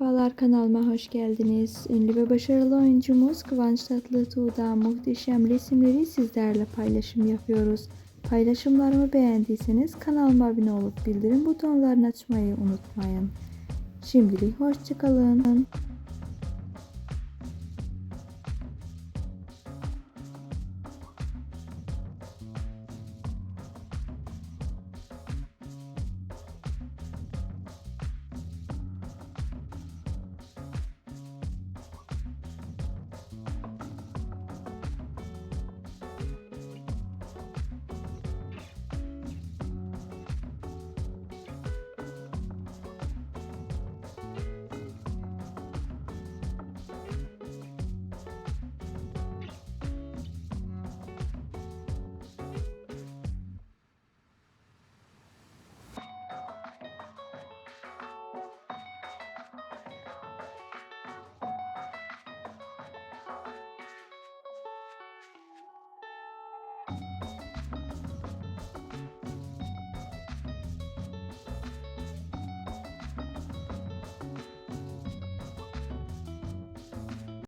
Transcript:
Merhabalar kanalıma hoş geldiniz. Ünlü ve başarılı oyuncumuz Kıvanç Tatlıtuğ'da muhteşem resimleri sizlerle paylaşım yapıyoruz. Paylaşımlarımı beğendiyseniz kanalıma abone olup bildirim butonlarını açmayı unutmayın. Şimdilik hoşçakalın.